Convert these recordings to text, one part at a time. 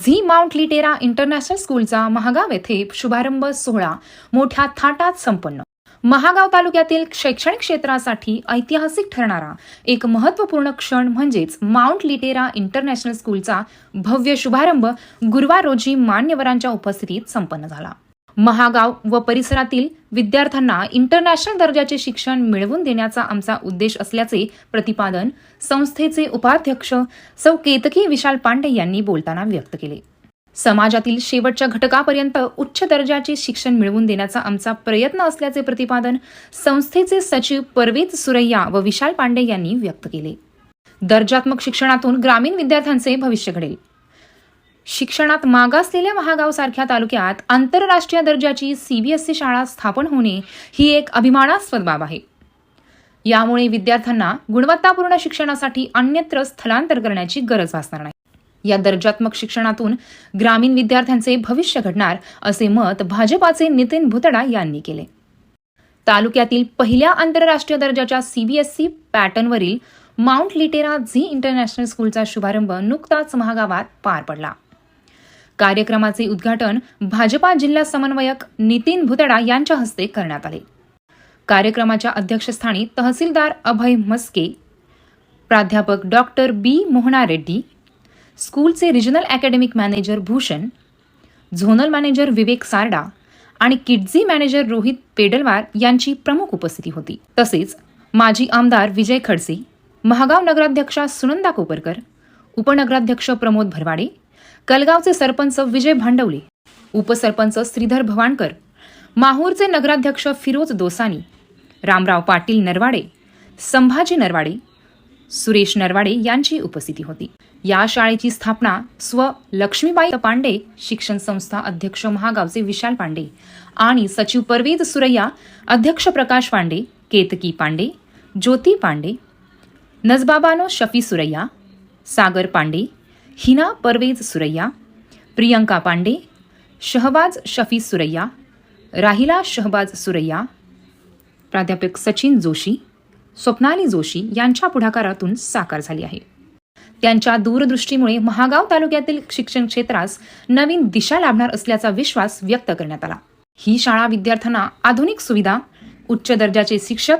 Zee Mount Litera international स्कूलचा महागाव येथे शुभारंभ सोहळा मोठ्या थाटात संपन्न. महागाव तालुक्यातील शैक्षणिक क्षेत्रासाठी ऐतिहासिक ठरणारा एक महत्त्वपूर्ण क्षण म्हणजेच माउंट लिटेरा इंटरनॅशनल स्कूलचा भव्य शुभारंभ गुरुवार रोजी मान्यवरांच्या उपस्थितीत संपन्न झाला. महागाव व परिसरातील विद्यार्थ्यांना इंटरनॅशनल दर्जाचे शिक्षण मिळवून देण्याचा आमचा उद्देश असल्याचे प्रतिपादन संस्थेचे उपाध्यक्ष सौ केतकी विशाल पांडे यांनी बोलताना व्यक्त केले. समाजातील शेवटच्या घटकापर्यंत उच्च दर्जाचे शिक्षण मिळवून देण्याचा आमचा प्रयत्न असल्याचे प्रतिपादन संस्थेचे सचिव परवेज सुरैया व विशाल पांडे यांनी व्यक्त केले. दर्जात्मक शिक्षणातून ग्रामीण विद्यार्थ्यांचे भविष्य घडेल. शिक्षणात मागासलेल्या महागावसारख्या तालुक्यात आंतरराष्ट्रीय दर्जाची सीबीएसई शाळा स्थापन होणे ही एक अभिमानास्पद बाब आहे. यामुळे विद्यार्थ्यांना गुणवत्तापूर्ण शिक्षणासाठी अन्यत्र स्थलांतर करण्याची गरज भासणार नाही. या दर्जात्मक शिक्षणातून ग्रामीण विद्यार्थ्यांचे भविष्य घडणार असे मत भाजपाचे नितीन भुतडा यांनी केले. तालुक्यातील पहिल्या आंतरराष्ट्रीय दर्जाच्या सीबीएसई पॅटर्नवरील माउंट लिटेरा झी इंटरनॅशनल स्कूलचा शुभारंभ नुकताच महागावात पार पडला. कार्यक्रमाचे उद्घाटन भाजपा जिल्हा समन्वयक नितीन भुतडा यांच्या हस्ते करण्यात आले. कार्यक्रमाच्या अध्यक्षस्थानी तहसीलदार अभय मस्के प्राध्यापक डॉक्टर बी मोहना रेड्डी स्कूलचे regional academic manager Bhushan zonal manager Vivek Sarda आणि किडझी मॅनेजर रोहित पेडलवार यांची प्रमुख उपस्थिती होती. तसेच माजी आमदार विजय खडसे महागाव नगराध्यक्षा सुनंदा कोपरकर उपनगराध्यक्ष प्रमोद भरवाडे कलगावचे सरपंच विजय भांडवले उपसरपंच श्रीधर भवाणकर माहूरचे नगराध्यक्ष फिरोज दोसानी रामराव पाटील नरवाडे संभाजी नरवाडे सुरेश नरवाडे यांची उपस्थिती होती. या शाळेची स्थापना स्व लक्ष्मीबाई पांडे शिक्षण संस्था अध्यक्ष महागावचे विशाल पांडे आणि सचिव परवेज सुरैया अध्यक्ष प्रकाश पांडे केतकी पांडे ज्योती पांडे नजबाबानो शफी सुरैया सागर पांडे हिना परवेज सुरैया प्रियंका पांडे शहबाज शफी सुरैया राहिला शहबाज सुरैया प्राध्यापक सचिन जोशी स्वप्नाली जोशी यांच्या पुढाकारातून साकार झाली आहे. त्यांच्या दूरदृष्टीमुळे महागाव तालुक्यातील शिक्षण क्षेत्रास नवीन दिशा लाभणार असल्याचा विश्वास व्यक्त करण्यात आला. ही शाळा विद्यार्थ्यांना आधुनिक सुविधा उच्च दर्जाचे शिक्षक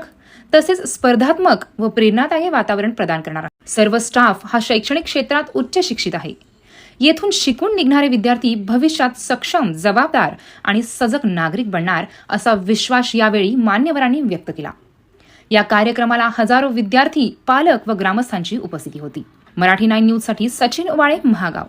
तसेच स्पर्धात्मक व प्रेरणादायी वातावरण प्रदान करणार. सर्व स्टाफ हा शैक्षणिक क्षेत्रात उच्च शिक्षित आहे. येथून शिकून निघणारे विद्यार्थी भविष्यात सक्षम जबाबदार आणि सजग नागरिक बनणार असा विश्वास यावेळी मान्यवरांनी व्यक्त केला. या कार्यक्रमाला हजारो विद्यार्थी पालक व ग्रामस्थांची उपस्थिती होती. मराठी नाईन न्यूजसाठी सचिन उवाळे महागाव.